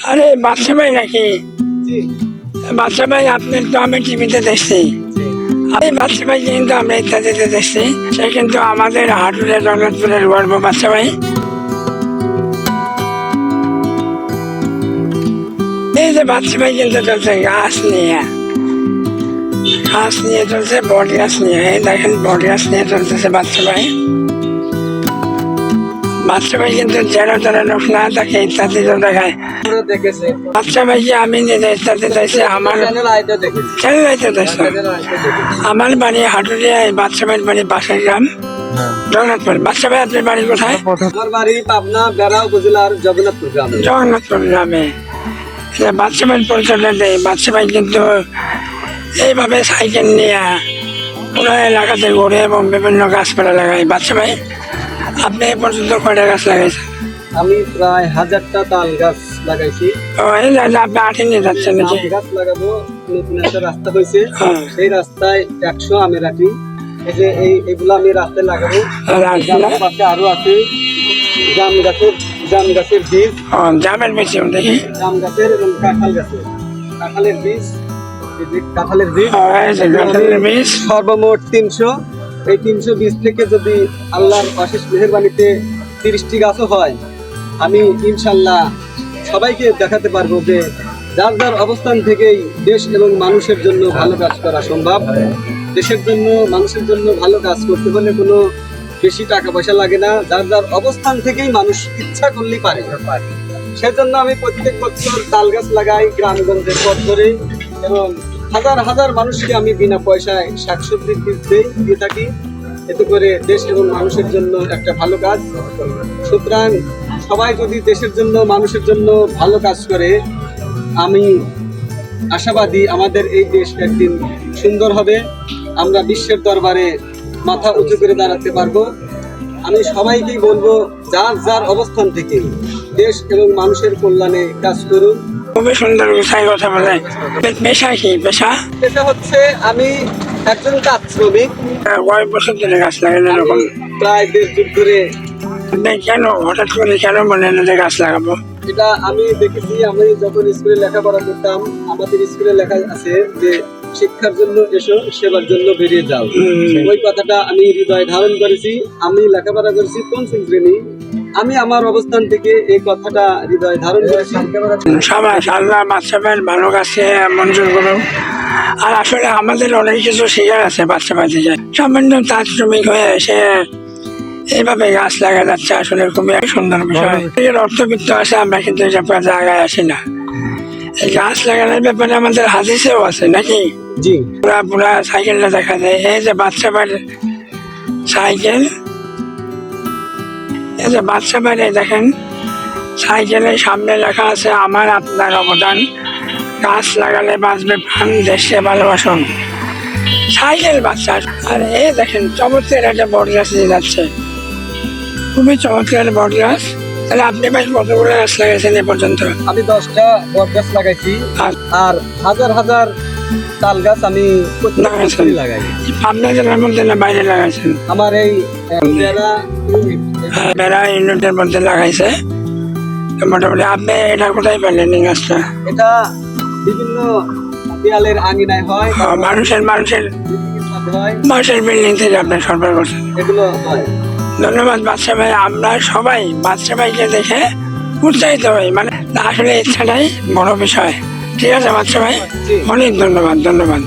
আরে বাচ্চা ভাই নাকি? বাচ্চা ভাই আপনার তো আমি টিভিতে দেখছি। আমি বাচ্চা ভাই কিন্তু আমরা ইত্যাদিতে দেখছি। সে কিন্তু আমাদের হাটুরে জগৎপুরের গর্ব বাচ্চা ভাই এই যে বাচ্চা ভাই কিন্তু চলছে গাছ নিয়ে। গাছ নিয়ে চলছে বট গাছ নিয়ে। এই দেখেন বট গাছ নিয়ে চলতেছে বাচ্চা ভাই বাচ্চা কিন্তু জেরো জেরো লোক না থাকে ইত্যাদি তো দেখায়। বাচ্চা ভাইকে আমি নিজে ইত্যাদি দেখছি আমার চ্যানেল আইতে দেখছি চ্যানেল আইটা দেখেছি। আমার বাড়ি হাটুরিয়া বাচ্চা ভাইয়ের বাড়ি বাসার গ্রাম জগন্নাথপুর। বাচ্চা ভাই আপনার বাড়ি কোথায়? আমার বাড়ি পাবনা বেড়া উপজেলার জগন্নাথপুর গ্রামে। জগন্নাথপুর গ্রামে। বাচ্চা ভাইয়ের পরিচয়টা দেয় বাচ্চা ভাই কিন্তু এইভাবে সাইকেল নিয়ে পুরো এলাকাতে ঘুরে এবং বিভিন্ন গাছপালা লাগায়। বাচ্চা ভাই আপনি এ পর্যন্ত কয়টা গাছ লাগাইছেন? আমি প্রায় হাজারটা তাল গাছ লাগাইছি। ও এই যে আপনি আঠে নিয়ে যাচ্ছেন নাকি গাছ লাগাবো নতুন একটা রাস্তা হয়েছে। হ্যাঁ। সেই রাস্তায় একশো আমের আটি। এই যে এই এগুলো আমি রাস্তায় লাগাবো? গ্রামের পাশে আরও আছে। জাম গাছের জাম গাছের বীজ। জামের বেশি দেখি। জাম গাছের এবং কাঁঠাল গাছের। কাঁঠালের বীজ এই বীজ। এই কাঁঠালের বীজ। সর্বমোট তিনশো। এই তিনশো বীজ থেকে যদি আল্লাহর অশেষ মেহরবানিতে তিরিশটি গাছও হয়, আমি ইনশাল্লাহ সবাইকে দেখাতে পারব যে যার যার অবস্থান থেকেই দেশ এবং মানুষের জন্য ভালো কাজ করা সম্ভব। দেশের জন্য, মানুষের জন্য ভালো কাজ করতে হলে কোনো বেশি টাকা পয়সা লাগে না। যার যার অবস্থান থেকেই মানুষ ইচ্ছা করলেই পারে। সেজন্য আমি প্রত্যেক বছর তাল গাছ লাগাই, গ্রামগঞ্জের পথ ধরে এবং হাজার হাজার মানুষকে আমি বিনা পয়সায় শাকসবজি দিতে দিয়ে থাকি। এতে করে দেশ এবং মানুষের জন্য একটা ভালো কাজ। সুতরাং সবাই যদি দেশের জন্য, মানুষের জন্য ভালো কাজ করে, আমি আশাবাদী আমাদের এই দেশ একদিন সুন্দর হবে। আমরা বিশ্বের দরবারে মাথা উঁচু করে দাঁড়াতে পারব। আমি সবাইকেই বলব, যার যার অবস্থান থেকে দেশ এবং মানুষের কল্যাণে কাজ করুন। খুবই সুন্দর গুছাই কথা বলে। পেশা কি? পেশা? এটা হচ্ছে আমি একজন কাজ শ্রমিক। কয়েক বছর ধরে গাছ লাগানো এরকম? প্রায় দেড় যুগ ধরে কেন হঠাৎ করে কেন বললেন যে গাছ লাগাবো? এটা আমি দেখেছি আমি যখন স্কুলে লেখাপড়া করতাম আমাদের স্কুলে লেখা আছে যে শিক্ষার জন্য এসো সেবার জন্য বেরিয়ে যাও। ওই কথাটা আমি হৃদয়ে ধারণ করেছি। আমি লেখাপড়া করেছি পঞ্চম শ্রেণি। আমি আমার অবস্থান থেকে এই কথাটা হৃদয়ে ধারণ করেছি সবাই আল্লাহ বাচ্চা ভাইয়ের ভালো কাছে মঞ্জুর করুন আর আসলে আমাদের অনেক কিছু শেখার আছে বাচ্চা বাচ্চা যায় সামান্য তার শ্রমিক হয়ে সে এইভাবে গাছ লাগা যাচ্ছে আসলে খুবই এক সুন্দর বিষয়। এর অর্থবিত্ত আছে আমরা কিন্তু জায়গায় আসি না। এই গাছ লাগানোর ব্যাপারে আমাদের হাদিসেও আছে নাকি? জি। পুরা পুরা সাইকেলটা দেখা যায়। এই যে বাচ্চা সাইকেল যে বাচ্চা বাড়ি দেখেন সাইকেলের সামনে লেখা আছে আমার আপনার অবদান। গাছ লাগালে বাঁচবে প্রাণ দেশে ভালোবাসুন। সাইকেল বাচ্চা। আর এই দেখেন চমৎকার একটা বট গাছ নিয়ে যাচ্ছে। খুবই চমৎকার বট গাছ। তাহলে আপনি ভাই কতগুলো গাছ লাগাইছেন এ পর্যন্ত? আমি দশটা বট গাছ লাগাইছি। আর হাজার হাজার তাল গাছ আমি লাগাই। পাবনা জেলার মধ্যে না বাইরে লাগাইছেন আমার এই ইউনিট, বেড়া ইউনিটের মধ্যে লাগাইছে। মোটামুটি আপনি এটা কোথায় পেলেন এই গাছটা? এটা বিভিন্ন দেয়ালের আঙিনায় হয়। মানুষের মানুষের হয় মানুষের বিল্ডিং থেকে আপনি সরবরাহ করছেন এগুলো হয়। ধন্যবাদ বাচ্চা ভাই আমরা সবাই বাচ্চা ভাইকে দেখে উৎসাহিত হই। মানে আসলে ইচ্ছাটাই বড় বিষয়। ঠিক আছে বাচ্চা ভাই। অনেক ধন্যবাদ ধন্যবাদ।